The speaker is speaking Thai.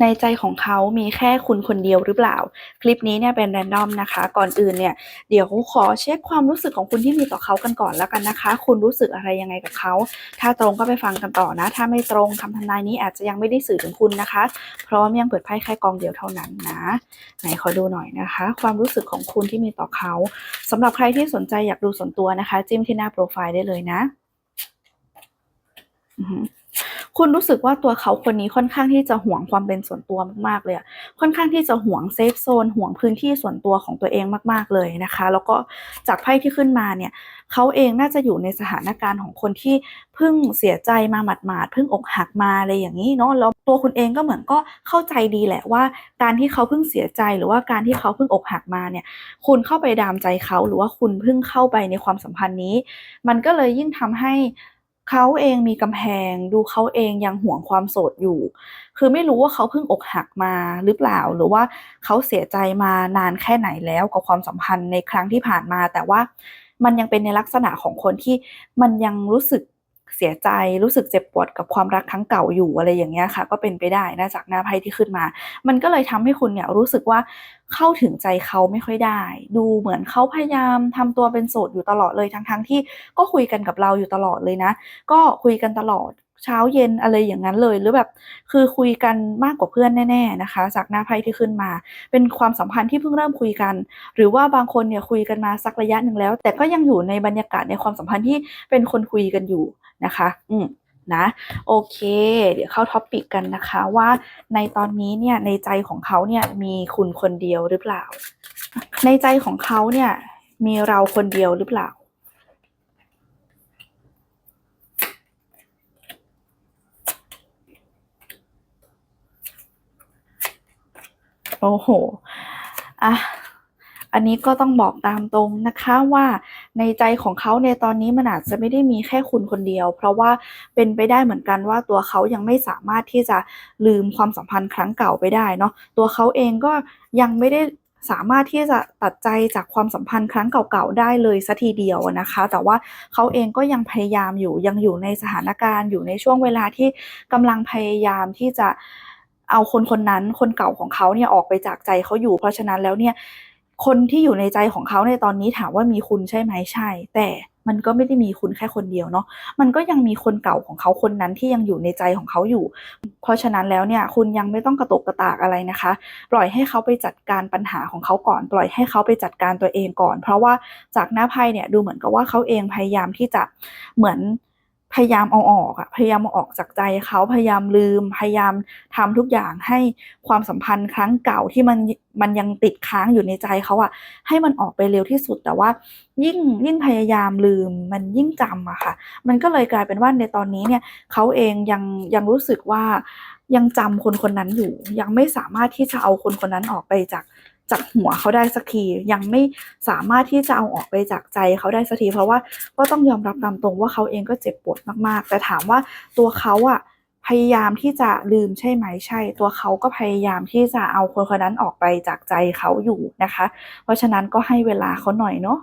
ในใจของเขามีแค่คุณคนเดียวหรือเปล่า คลิปนี้เนี่ยเป็นแรนดอมนะคะ ก่อนอื่นเนี่ยเดี๋ยวขอเช็คความรู้สึกของคุณที่มีต่อเขากันก่อนแล้วกันนะคะ คุณรู้สึกอะไรยังไงกับเขา ถ้าตรงก็ไปฟังกันต่อนะ ถ้าไม่ตรงคำทำนายนี้อาจจะยังไม่ได้สื่อถึงคุณนะคะเพราะว่ายังเปิดไพ่แค่กองเดียวเท่านั้นนะ ไหนขอดูหน่อยนะคะ ความรู้สึกของคุณที่มีต่อเขาสำหรับใครที่สนใจอยากดูส่วนตัวนะคะ จิ้มที่หน้าโปรไฟล์ได้เลยนะ อือ คุณรู้สึกว่าตัวเขาคนนี้ค่อนข้างที่จะห่วงความเป็นส่วนตัวมากๆเลยค่อนข้างที่จะห่วงเซฟโซนห่วงพื้นที่ส่วนตัวของตัวเองมากๆเลยนะคะ แล้วก็จากไพ่ที่ขึ้นมาเนี่ยเขาเองน่าจะอยู่ในสถานการณ์ของคนที่เพิ่งเสียใจมาหมาดๆเพิ่งอกหักมาอะไรอย่างนี้เนาะแล้วตัวคุณเองก็เหมือนก็เข้าใจดีแหละว่า การที่เขาเพิ่งเสียใจหรือว่าการที่เขาเพิ่งอกหักมาเนี่ยคุณเข้าไปดามใจเขาหรือว่าคุณเพิ่งเข้าไปในความสัมพันธ์นี้ มันก็เลยยิ่งทำให้ เขาเองมีกำแพง ดูเขาเองยังห่วงความโสดอยู่ คือไม่รู้ว่าเขาเพิ่งอกหักมาหรือเปล่า หรือว่าเขาเสียใจมานานแค่ไหนแล้วกับความสัมพันธ์ในครั้งที่ผ่านมา แต่ว่ามันยังเป็นในลักษณะของคนที่มันยังรู้สึก เสียใจรู้สึกเจ็บปวดกับความรักครั้งเก่าอยู่อะไรอย่างเงี้ยค่ะ ก็เป็นไปได้นะจากหน้าไพ่ที่ขึ้นมา มันก็เลยทำให้คุณเนี่ยรู้สึกว่าเข้าถึงใจเขาไม่ค่อยได้ ดูเหมือนเขาพยายามทำตัวเป็นโสดอยู่ตลอดเลยทั้งๆที่ก็คุยกันกับเราอยู่ตลอดเลยนะ ก็คุยกันตลอด เช้าเย็นอะไรอย่างนั้นเลย หรือแบบคือคุยกันมากกว่าเพื่อนแน่ ๆนะคะ จากหน้าไพ่ที่ขึ้นมา เป็นความสัมพันธ์ที่เพิ่งเริ่มคุยกัน หรือว่าบางคนเนี่ยคุยกันมาสักระยะหนึ่งแล้ว แต่ก็ยังอยู่ในบรรยากาศในความสัมพันธ์ที่เป็นคนคุยกันอยู่นะคะ อืมนะโอเค เดี๋ยวเข้าท็อปปิกกันนะคะว่าในตอนนี้เนี่ยในใจของเขาเนี่ยมีคุณคนเดียวหรือเปล่า ในใจของเขาเนี่ยมีเราคนเดียวหรือเปล่า โอ้โหอะอันนี้ก็ต้องบอกตามตรงนะคะว่าในใจของเขาในตอนนี้มันอาจจะไม่ได้มีแค่คุณคนเดียว เพราะว่าเป็นไปได้เหมือนกันว่าตัวเขายังไม่สามารถที่จะลืมความสัมพันธ์ครั้งเก่าไปได้เนาะตัวเขาเองก็ยังไม่ได้สามารถที่จะตัดใจจากความสัมพันธ์ครั้งเก่าๆได้เลยสัทีเดียวนะคะ แต่ว่าเขาเองก็ยังพยายามอยู่ยังอยู่ในสถานการณ์อยู่ในช่วงเวลาที่กำลังพยายามที่จะ เอาคนคนนั้นคนเก่าของเขาเนี่ยออกไปจากใจเขาอยู่ เพราะฉะนั้นแล้วเนี่ยคนที่อยู่ในใจของเขาในตอนนี้ถามว่ามีคุณใช่ไหมใช่ แต่มันก็ไม่ได้มีคุณแค่คนเดียวเนาะ มันก็ยังมีคนเก่าของเขาคนนั้นที่ยังอยู่ในใจของเขาอยู่ เพราะฉะนั้นแล้วเนี่ยคุณยังไม่ต้องกระตกกระตากอะไรนะคะ ปล่อยให้เขาไปจัดการปัญหาของเขาก่อน ปล่อยให้เขาไปจัดการตัวเองก่อน เพราะว่าจากหน้าไพ่เนี่ยดูเหมือนกับว่าเขาเองพยายามที่จะเหมือน พยายามเอาออกอะพยายามเอาออกจากใจเขาพยายามลืม พยายามทำทุกอย่างให้ความสัมพันธ์ครั้งเก่าที่มันมันยังติดค้างอยู่ในใจเขาอะให้มันออกไปเร็วที่สุดแต่ว่า ยิ่งยิ่งพยายามลืมมันยิ่งจำอะค่ะ มันก็เลยกลายเป็นว่าในตอนนี้เนี่ยเขาเองยังยังรู้สึกว่ายังจำคนคนนั้นอยู่ ยังไม่สามารถที่จะเอาคนคนนั้นออกไปจาก จากหัวเขาได้สักที ยังไม่สามารถที่จะเอาออกไปจากใจเขาได้สักที เพราะว่าก็ต้องยอมรับตามตรงว่าเขาเองก็เจ็บปวดมากๆ แต่ถามว่าตัวเขาอะพยายามที่จะลืมใช่ไหมใช่ ตัวเขาก็พยายามที่จะเอาคนคนนั้นออกไปจากใจเขาอยู่นะคะ เพราะฉะนั้นก็ให้เวลาเขาหน่อยเนาะ